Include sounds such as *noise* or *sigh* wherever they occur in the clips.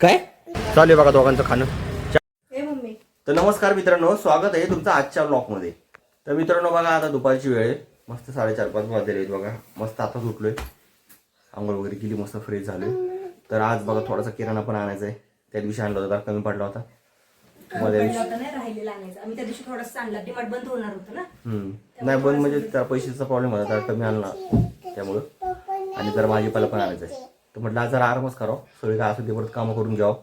काय? चालू आहे बघा दोघांचं खाणं. मम्मी. तर नमस्कार मित्रांनो स्वागत आहे तुमचं आजच्या ब्लॉगमध्ये तर मित्रांनो बघा आता दुपारची वेळ आहे. मस्त साडेचार पाच वाजले आहेत बघा. मस्त आताच उठलोय. आंघोळ वगैरे केली मस्त फ्रेश झालोय. तर आज बघा थोडासा किराणा पण आणायचा आहे. त्या दिवशी आणला होता कमी पडला होता. नाही बंद होणार होतं ना? हम्म. नाही पण म्हणजे त्या पैशाचा प्रॉब्लेम होता तर कमी आणला. त्यामुळं. आणि जरा भाजीपाला पण आणायचा आहे. तर म्हटलं आज जरा आरामच करावं. सगळे काय असं ते परत कामं करून घ्यावं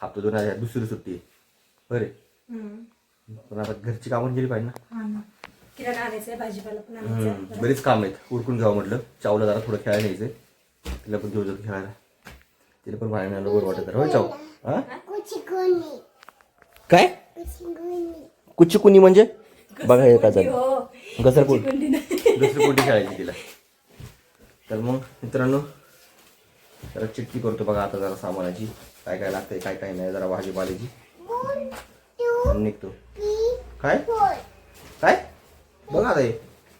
हप्ता दोन हजार दुसरी सुट्टी आहे. बरे पण आता घरची कामं केली पाहिजे ना. हा ना. किराणा आणायचंय भाजीपाला पण आणायचा हम्म. बरीच काम आहेत. उरकून घ्यावं म्हटलं. चावला जरा थोडं खेळायला न्यायचंय. तिला पण घेऊ जातो खेळायला. तिला पण बाहेर न्यायला बरं वाटत होय चाव. हा? काय? कुची कुणी म्हणजे? बघा हे काय झालं हो. खेळायची तिला. तर मग मित्रांनो जरा चिटकी करतो बघा आता जरा सामानाची. काय काय लागतंय काय काय नाही जरा भाजीपाल्याची निघतो. काय? काय? बघा आता हे.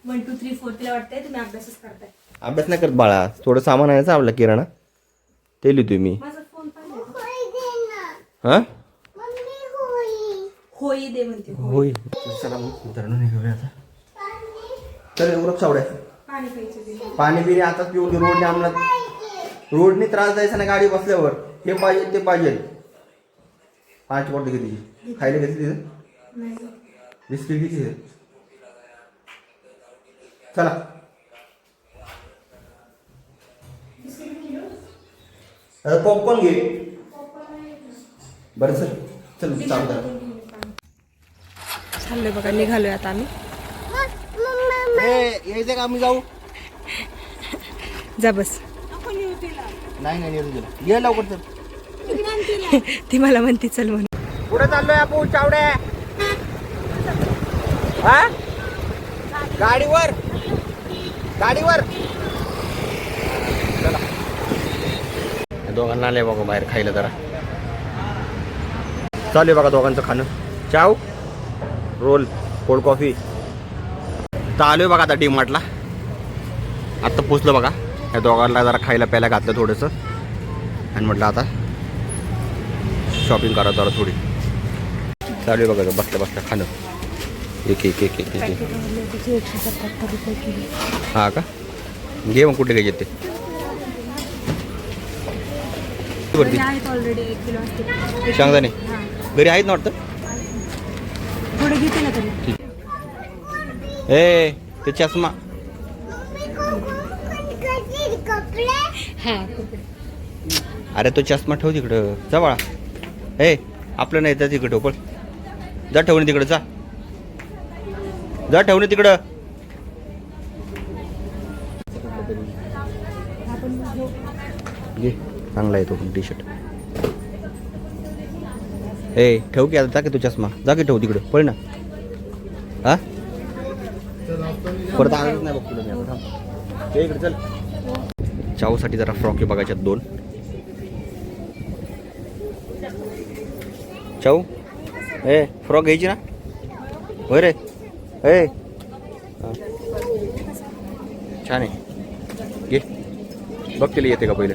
वन टू थ्री फोर तिला वाटतंय तुम्ही अभ्यासच करताय. अभ्यास नाही करत बाळा. थोडं सामान आहे आपला किराणा. ते लिहितोय मी. माझा फोन पाहिजे हा? होई दे म्हणते होय चला मग मित्रांनो निघूया आता. चल उरक चावड्या. पाणी प्यायचं ते. पाणी आता पिऊन घे, रोडने आम्हाला रोडने त्रास द्यायचा ना गाडी बसल्यावर. हे पाहिजे ते पाहिजे. पाच बॉटल किती खायला घेतली तिथं बिस्किट किती? चला. आता पॉपकॉर्न घे. बरं चल. चल चालू चाललोय बघा निघालोय आता आम्ही. यायचं का आम्ही जाऊ? जा बस. नाही नाही येतो तुला ये लवकर चल. *laughs* ती मला म्हणते चल म्हणून. कुठे चाललोय आपण चावड्या हा? गाडीवर. गाडीवर. चला. या दोघांना आले बघा बाहेर खायला जरा. चालू आहे बघा दोघांचं खाणं. चाव. रोल. Cold coffee. तर आलोय बघा आता डी मार्टला आत्ता पोचलो बघा. या दोघांना जरा खायला प्यायला घातलं थोडंसं. आणि म्हटलं आता शॉपिंग करा जरा थोडी. चालू आहे बघा बसल्या बसल्या खाणं. एक एक एक एक एक हा का? घे मग कुठे घ्यायचे ते. असते शेंगदाणे घरी आहेत ना वाटतं? ए ते चष्मा. हा. अरे तो चष्मा ठेव तिकडं. जा बाळा. ए आपलं नाही जा तिकडं ठोपळ जा ठेवणे तिकडं जा. जा ठेवणे तिकडं. घे चांगला आहे तो पण टी शर्ट ए ठेव की आता जा की तो चष्मा. जा की ठेव तिकडं पळ ना. हा? परत आणत नाही बघ तुला मी आता थांब. ये इकडे चल. चाऊसाठी जरा फ्रॉक आहे बघायच्यात दोन. चाऊ? ए फ्रॉक घ्यायची ना? होय रे. ए. छान आहे. घे. बघ केली येते का पहिले.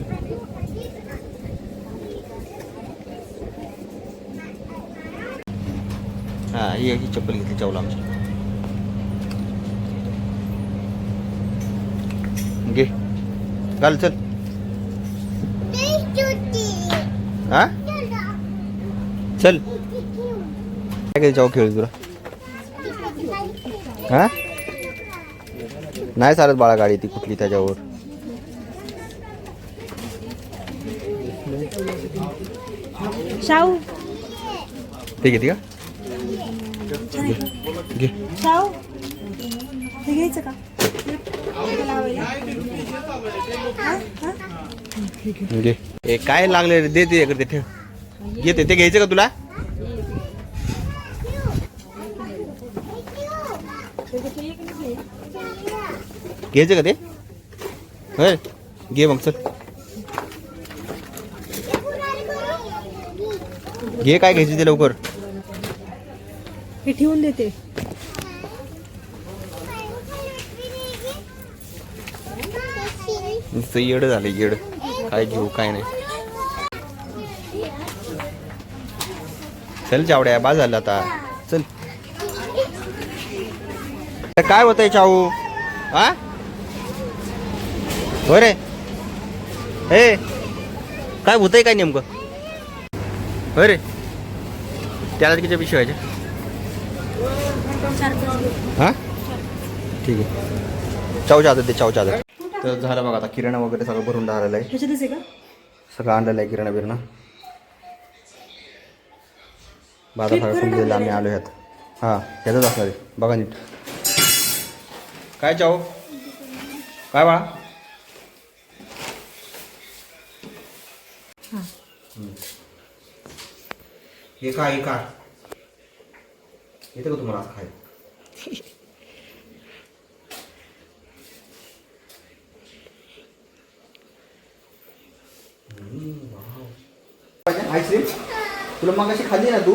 हा ही ही चप्पल घेतली चावला आमची. घे. घाल चल हा? चल. काय काय जाऊ खेळ तुला? हा? नाही चालत बाळा गाडी ती कुठली त्याच्यावर. शाहू. ते घेते का घे. शाहू. हे घ्यायचं का? घे. ए काय लागले रे? दे ते इकडे ठेव. घेते ते. ते घ्यायचं का तुला? घ्यायचं का ते? होय. घे मग चल. घे काय घ्यायचं ते लवकर. हे ठेवून देते. नुसतं येड झालं येड. काय घेऊ काय नाही. चल चावड्या बा झालं आता. चल. काय होतंय चाऊ हा हो रे. हे काय होतंय काय नेमकं? हो रे. त्याला किती पिशवी व्हायचे? हा? ठीक आहे. चावच्या आदत दे चावच्या आदत तर झालं बघा आता किराणा वगैरे सगळं भरून राहिलेलं आहे. ह्याच्यातच आहे का? सगळं आणलेलं आहे किराणा बिरणा. बाजार सगळं संपलेलं आम्ही आलो ह्यात. हां ह्यातच असणार आहे. बघा नीट. काय चाव काय बाळा. हे. काय हे काय येतं का तुम्हाला असं खाय *laughs* आईस्क्रीम तुला मग अशी खाल्ली ना तू?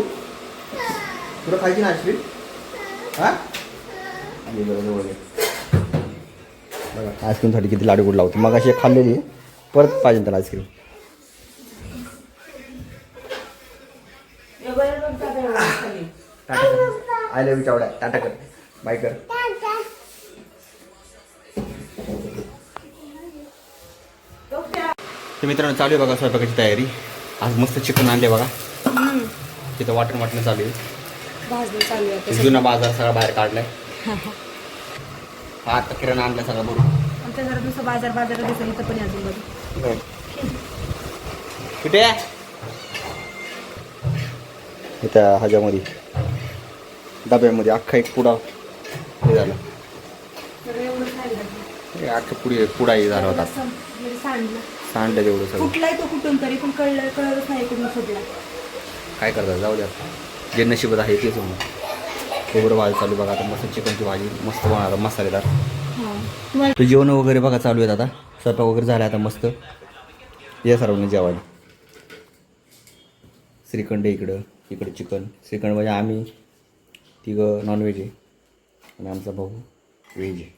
तुला खायची ना आईस्क्रीम? हा? ये बघा जवळ ये. बघा आईस्क्रीमसाठी किती लाडू गोड लावते. मग अशी खाल्लेली आहे. परत पाहिजे त्याला आईस्क्रीम. टाटा कर आय लव्ह यू चावड्या टाटा कर. बाय कर. तर मित्रांनो चालू आहे बघा स्वयंपाकाची तयारी. आज मस्त चिकन आणले बघा. तिथं वाटण वाटणं चालू आहे. जुना बाजार सगळा बाहेर काढलाय. हा आता किराणा आणला सगळा बरोबर आमच्या घरात नुसतं बाजार बाजार दिसेल इथं पण आहे अजून बघ. कुठे इथं ह्याच्यामध्ये. डब्यामध्ये अख्खा एक पुडा हे झाला. हे अख्खा पुढे पुडा हे झाला होता. सांडलं. सांडलं तेवढं सगळं. कुठलाय तो कुठून तरी पण कळलं कळलंच नाही कुठून फुटला काय करतात? जाऊ द्या. जे नशिबात आहे तेच होणार. खोबरं भाजी चालू बघा. आता मस्त चिकनची भाजी मस्त बनवणार मसालेदार. तर जेवण वगैरे बघा चालू आहेत आता. स्वयंपाक वगैरे झाला आता मस्त. या सर्वांनी जेवायला. श्रीखंड इकडं. इकडं चिकन. श्रीखंड म्हणजे आम्ही तिघं नॉनव्हेज आहे. आणि आमचा भाऊ व्हेज आहे.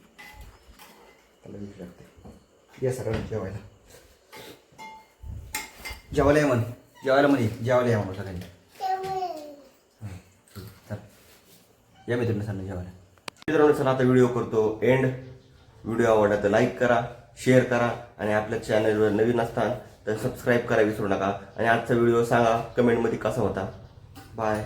त्याला व्हेज लागते या सर्वांनी जेवायला. जेवायला आहे म्हण. जेवायला म्हणे जेवायला या म्हणून सगळ्यांनी चल. या मित्रांनो सांगा जेवायला. मित्रांनो चला आता व्हिडिओ करतो एंड व्हिडिओ आवडला तर लाईक करा शेअर करा आणि आपल्या चॅनलवर नवीन असताना तर सबस्क्राईब करा विसरू नका. आणि आजचा व्हिडिओ सांगा कमेंटमध्ये कसा होता? बाय